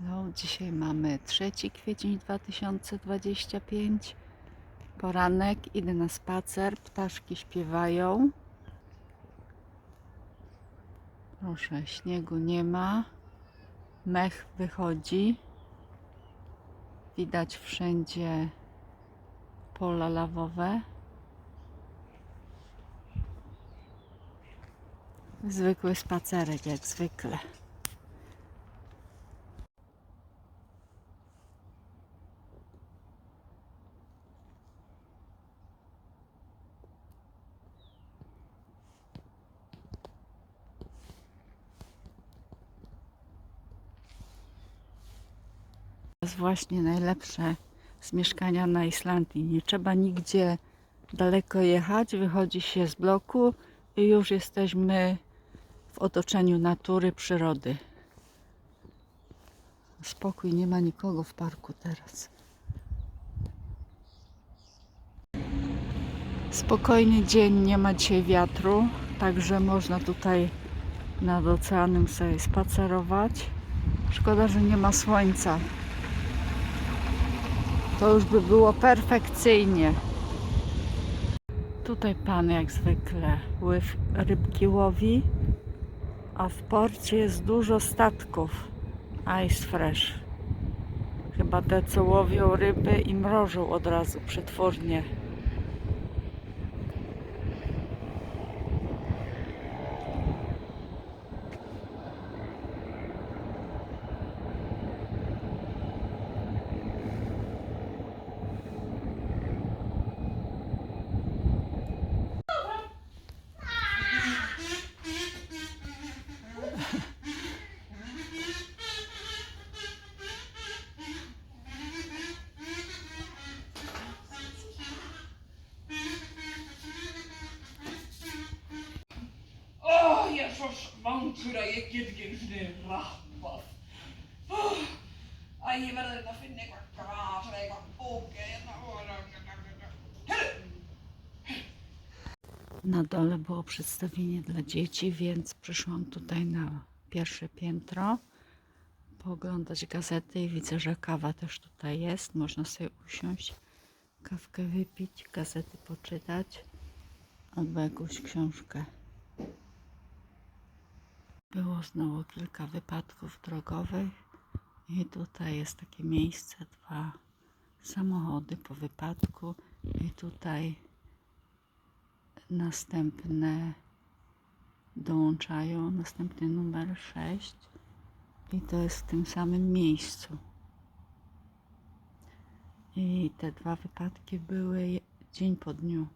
No, dzisiaj mamy 3 kwiecień 2025. Poranek, idę na spacer, ptaszki śpiewają. Proszę, śniegu nie ma. Mech wychodzi. Widać wszędzie pola lawowe. Zwykły spacerek, jak zwykle. Jest właśnie najlepsze z mieszkania na Islandii. Nie trzeba nigdzie daleko jechać, wychodzi się z bloku i już jesteśmy w otoczeniu natury, przyrody. Spokój, nie ma nikogo w parku teraz. Spokojny dzień, nie ma dzisiaj wiatru, także można tutaj nad oceanem sobie spacerować. Szkoda, że nie ma słońca. To już by było perfekcyjnie. Tutaj pan jak zwykle ływ rybki łowi, a w porcie jest dużo statków Ice Fresh. Chyba te, co łowią ryby i mrożą od razu przetwórnie. Verði að reyna að finna eitthvað gras eða eitthvað bókið hérna. Herru! Na dole było przedstawienie dla dzieci, więc przyszłam tutaj na pierwsze piętro pooglądać gazety i widzę, że kawa też tutaj jest. Można sobie usiąść, kawkę wypić, gazety poczytać albo jakąś książkę. Było znowu kilka wypadków drogowych i tutaj jest takie miejsce, dwa samochody po wypadku i tutaj następne dołączają, następny numer 6 i to jest w tym samym miejscu. I te dwa wypadki były dzień po dniu.